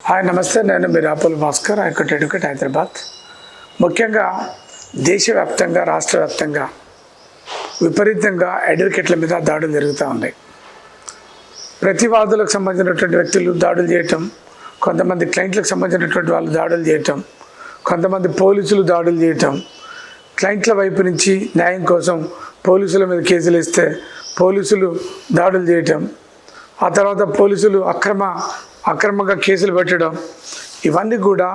Hi నమస్తే. నేను మీ రాపుల్ భాస్కర్. ఐకట్ ఎడ్యుకేట్ హైదరాబాద్. ముఖ్యంగా దేశవ్యాప్తంగా రాష్ట్ర వ్యాప్తంగా విపరీతంగా అడ్వకేట్ల మీద దాడులు జరుగుతూ ఉన్నాయి. ప్రతివాదులకు సంబంధించినటువంటి వ్యక్తులు దాడులు చేయటం కొంతమంది క్లయింట్లకు సంబంధించినటువంటి వాళ్ళు దాడులు చేయటం కొంతమంది పోలీసులు దాడులు చేయటం క్లయింట్ల వైపు నుంచి న్యాయం కోసం పోలీసుల మీద కేసులు ఇస్తే పోలీసులు దాడులు చేయటం ఆ తర్వాత పోలీసులు అక్రమ అక్రమంగా కేసులు పెట్టడం ఇవన్నీ కూడా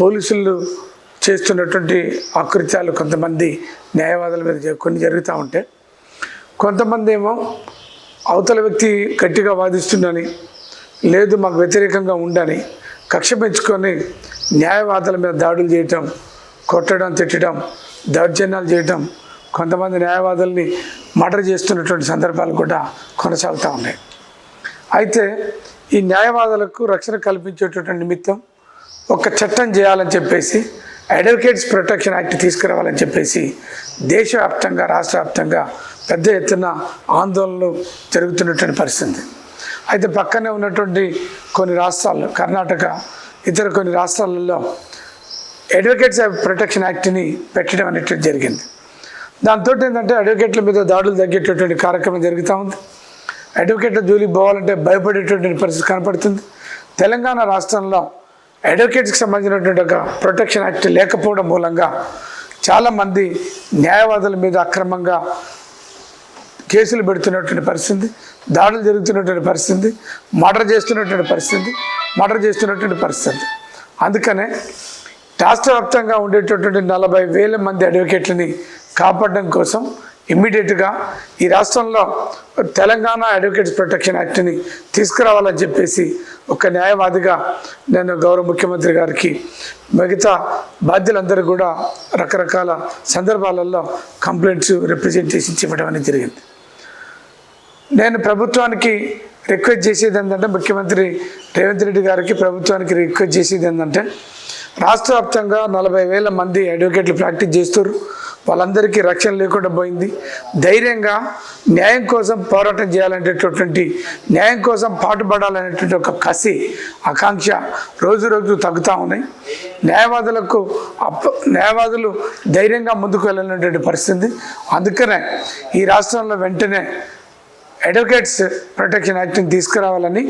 పోలీసులు చేస్తున్నటువంటి ఆకృత్యాలు కొంతమంది న్యాయవాదుల మీద కొన్ని జరుగుతూ ఉంటాయి కొంతమంది ఏమో అవతల వ్యక్తి గట్టిగా వాదిస్తుందని లేదు మాకు వ్యతిరేకంగా ఉండని కక్ష పెంచుకొని న్యాయవాదుల మీద దాడులు చేయటం కొట్టడం తిట్టడం దౌర్జన్యాలు చేయటం కొంతమంది న్యాయవాదుల్ని మర్డర్ చేస్తున్నటువంటి సందర్భాలు కూడా కొనసాగుతూ ఉన్నాయి. అయితే ఈ న్యాయవాదులకు రక్షణ కల్పించేటటువంటి నిమిత్తం ఒక చట్టం చేయాలని చెప్పేసి అడ్వకేట్స్ ప్రొటెక్షన్ యాక్ట్ తీసుకురావాలని చెప్పేసి దేశవ్యాప్తంగా రాష్ట్ర వ్యాప్తంగా పెద్ద ఎత్తున ఆందోళనలు జరుగుతున్నటువంటి పరిస్థితి. అయితే పక్కనే ఉన్నటువంటి కొన్ని రాష్ట్రాలు కర్ణాటక ఇతర కొన్ని రాష్ట్రాలలో అడ్వకేట్స్ ప్రొటెక్షన్ యాక్ట్ని పెట్టడం అనేటువంటి జరిగింది. దాంతో ఏంటంటే అడ్వకేట్ల మీద దాడులు తగ్గేటటువంటి కార్యక్రమం జరుగుతూ ఉంది. అడ్వకేట్ల జోలికి పోవాలంటే భయపడేటటువంటి పరిస్థితి కనపడుతుంది. తెలంగాణ రాష్ట్రంలో అడ్వకేట్స్కి సంబంధించినటువంటి ఒక ప్రొటెక్షన్ యాక్ట్ లేకపోవడం మూలంగా చాలామంది న్యాయవాదుల మీద అక్రమంగా కేసులు పెడుతున్నటువంటి పరిస్థితి దాడులు జరుగుతున్నటువంటి పరిస్థితి మర్డర్ చేస్తున్నటువంటి పరిస్థితి మర్డర్ చేస్తున్నటువంటి పరిస్థితి. అందుకనే రాష్ట్ర వ్యాప్తంగా ఉండేటటువంటి నలభై వేల మంది అడ్వకేట్లని కాపాడడం కోసం ఇమ్మీడియట్గా ఈ రాష్ట్రంలో తెలంగాణ అడ్వకేట్స్ ప్రొటెక్షన్ యాక్ట్ని తీసుకురావాలని చెప్పేసి ఒక న్యాయవాదిగా నేను గౌరవ ముఖ్యమంత్రి గారికి మిగతా బాధ్యులందరూ కూడా రకరకాల సందర్భాలలో కంప్లైంట్స్ రిప్రజెంటేషన్స్ ఇవ్వడం అనేది జరిగింది. నేను ప్రభుత్వానికి రిక్వెస్ట్ చేసేది ఏంటంటే ముఖ్యమంత్రి రేవంత్ రెడ్డి గారికి ప్రభుత్వానికి రిక్వెస్ట్ చేసేది ఏంటంటే రాష్ట్ర వ్యాప్తంగా నలభై వేల మంది అడ్వకేట్లు ప్రాక్టీస్ చేస్తారు వాళ్ళందరికీ రక్షణ లేకుండా పోయింది. ధైర్యంగా న్యాయం కోసం పోరాటం చేయాలనేటటువంటి న్యాయం కోసం పాటుపడాలనేటువంటి ఒక కసి ఆకాంక్ష రోజు రోజు తగ్గుతూ ఉన్నాయి. న్యాయవాదులకు అప్ప న్యాయవాదులు ధైర్యంగా ముందుకు వెళ్ళినటువంటి పరిస్థితి. అందుకనే ఈ రాష్ట్రంలో వెంటనే అడ్వకేట్స్ ప్రొటెక్షన్ యాక్ట్ని తీసుకురావాలని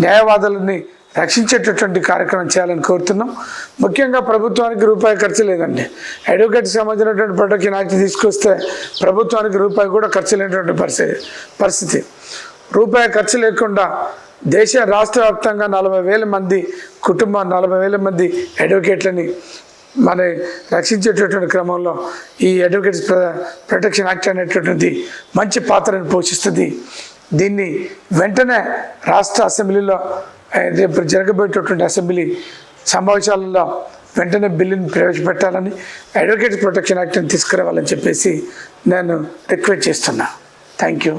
న్యాయవాదులని రక్షించేటటువంటి కార్యక్రమం చేయాలని కోరుతున్నాం. ముఖ్యంగా ప్రభుత్వానికి రూపాయి ఖర్చు లేదండి. అడ్వకేట్స్ సంబంధించినటువంటి ప్రొటెక్షన్ నాకు తీసుకొస్తే ప్రభుత్వానికి రూపాయి కూడా ఖర్చు లేనటువంటి పరిస్థితి పరిస్థితి. రూపాయి ఖర్చు లేకుండా దేశ రాష్ట్ర వ్యాప్తంగా నలభై వేల మంది కుటుంబ నలభై వేల మంది అడ్వకేట్లని మన రక్షించేటటువంటి క్రమంలో ఈ అడ్వకేట్స్ ప్ర- ప్రొటెక్షన్ యాక్ట్ అనేటటువంటిది మంచి పాత్రను పోషిస్తుంది. దీన్ని వెంటనే రాష్ట్ర అసెంబ్లీలో రేపు జరగబోయేటటువంటి అసెంబ్లీ సమావేశాలలో వెంటనే బిల్లుని ప్రవేశపెట్టాలని అడ్వకేట్స్ ప్రొటెక్షన్ యాక్ట్ని తీసుకురావాలని చెప్పేసి నేను రిక్వెస్ట్ చేస్తున్నా. Thank you.